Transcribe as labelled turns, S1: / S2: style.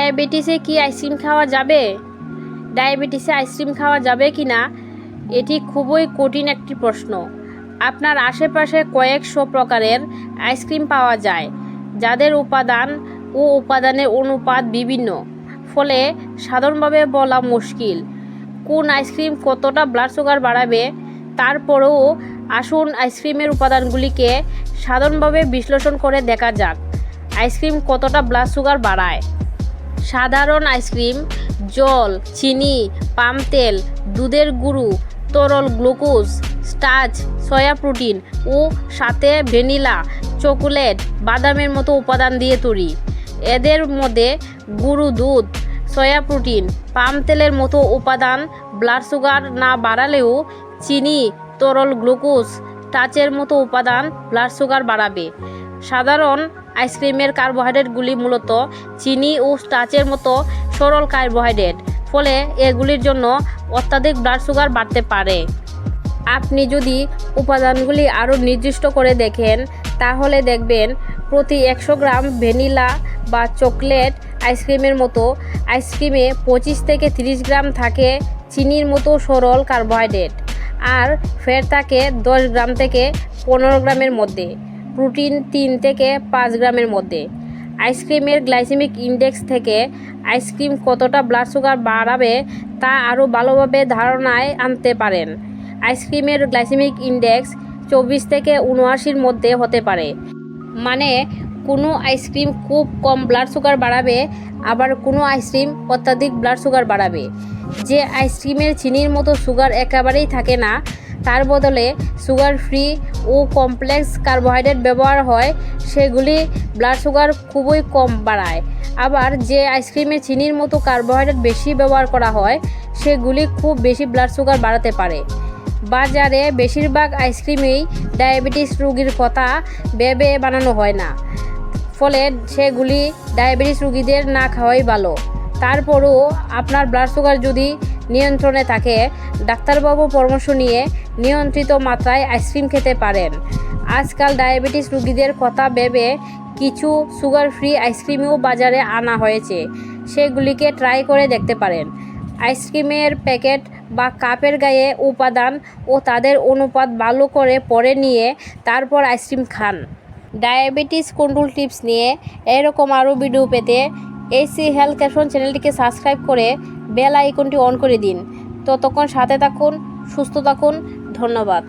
S1: ডায়াবেটিসে কি আইসক্রিম খাওয়া যাবে? ডায়াবেটিসে আইসক্রিম খাওয়া যাবে কি না? এটি খুবই কঠিন একটি প্রশ্ন। আপনার আশেপাশে কয়েকশো প্রকারের আইসক্রিম পাওয়া যায়, যাদের উপাদান ও উপাদানের অনুপাত বিভিন্ন, ফলে সাধারণভাবে বলা মুশকিল কোন আইসক্রিম কতটা ব্লাড সুগার বাড়াবে, তারপরেও আসুন আইসক্রিমের উপাদানগুলিকে সাধারণভাবে বিশ্লেষণ করে দেখা যাক আইসক্রিম কতটা ব্লাড সুগার বাড়ায়। সাধারণ আইসক্রিম, জল, চিনি, পাম তেল, দুধের গুঁড়ো, তরল গ্লুকোজ, স্টার্চ, সয়া প্রোটিন ও সাথে ভ্যানিলা, চকোলেট, বাদামের মতো উপাদান দিয়ে তৈরি। এদের মধ্যে গুঁড়ো দুধ, সয়া প্রোটিন, পাম তেলের মতো উপাদান, ব্লাড সুগার না বাড়ালেও চিনি, তরল গ্লুকোজ টাচের মতো উপাদান, ব্লাড সুগার বাড়াবে। সাধারণ আইসক্রিমের কার্বোহাইড্রেটগুলি মূলত চিনি ও স্টাচের মতো সরল কার্বোহাইড্রেট, ফলে এগুলির জন্য অত্যাধিক ব্লাড সুগার বাড়তে পারে। আপনি যদি উপাদানগুলি আরও নির্দিষ্ট করে দেখেন, তাহলে দেখবেন প্রতি একশো গ্রাম ভ্যানিলা বা চকলেট আইসক্রিমের মতো আইসক্রিমে পঁচিশ থেকে তিরিশ গ্রাম থাকে চিনির মতো সরল কার্বোহাইড্রেট, আর ফ্যাট থাকে দশ গ্রাম থেকে পনেরো গ্রামের মধ্যে। প্রোটিন তিন থেকে পাঁচ গ্রামের মধ্যে। আইসক্রিমের গ্লাইসেমিক ইন্ডেক্স থেকে আইসক্রিম কতটা ব্লাড সুগার বাড়াবে তা আরও ভালোভাবে ধারণায় আনতে পারেন। আইসক্রিমের গ্লাইসেমিক ইন্ডেক্স চব্বিশ থেকে উনআশির মধ্যে হতে পারে। মানে কোনো আইসক্রিম খুব কম ব্লাড সুগার বাড়াবে, আবার কোনো আইসক্রিম অত্যাধিক ব্লাড সুগার বাড়াবে। যে আইসক্রিমের চিনির মতো সুগার একেবারেই থাকে না তার বদলে সুগার ফ্রি ও কমপ্লেক্স কার্বোহাইড্রেট ব্যবহার হয়, সেগুলি ব্লাড সুগার খুবই কম বাড়ায়। আবার যে আইসক্রিমে চিনির মতো কার্বোহাইড্রেট বেশি ব্যবহার করা হয়, সেগুলি খুব বেশি ব্লাড সুগার বাড়াতে পারে। বাজারে বেশিরভাগ আইসক্রিমেই ডায়াবেটিস রোগীর কথা ভেবে বানানো হয় না। ফলে সেগুলি ডায়াবেটিস রোগীদের না খাওয়াই ভালো। তারপরও আপনার ব্লাড সুগার যদি নিয়ন্ত্রণে থাকে। ডাক্তারবাবু পরামর্শ নিয়ে নিয়ন্ত্রিত মাত্রায় আইসক্রিম খেতে পারেন। আজকাল ডায়াবেটিস রুগীদের কথা ভেবে কিছু সুগার ফ্রি আইসক্রিমও বাজারে আনা হয়েছে। সেগুলিকে ট্রাই করে দেখতে পারেন। আইসক্রিমের প্যাকেট বা কাপের গায়ে উপাদান ও তাদের অনুপাত ভালো করে পরে নিয়ে তারপর আইসক্রিম খান। ডায়াবেটিস কন্ট্রোল টিপস নিয়ে এরকম আরও ভিডিও পেতে এসি হেলথ ক্যাশন চ্যানেলটিকে সাবস্ক্রাইব করে বেল আইকনটি অন করে দিন। ততক্ষণ সাথে থাকুন সুস্থ থাকুন ধন্যবাদ।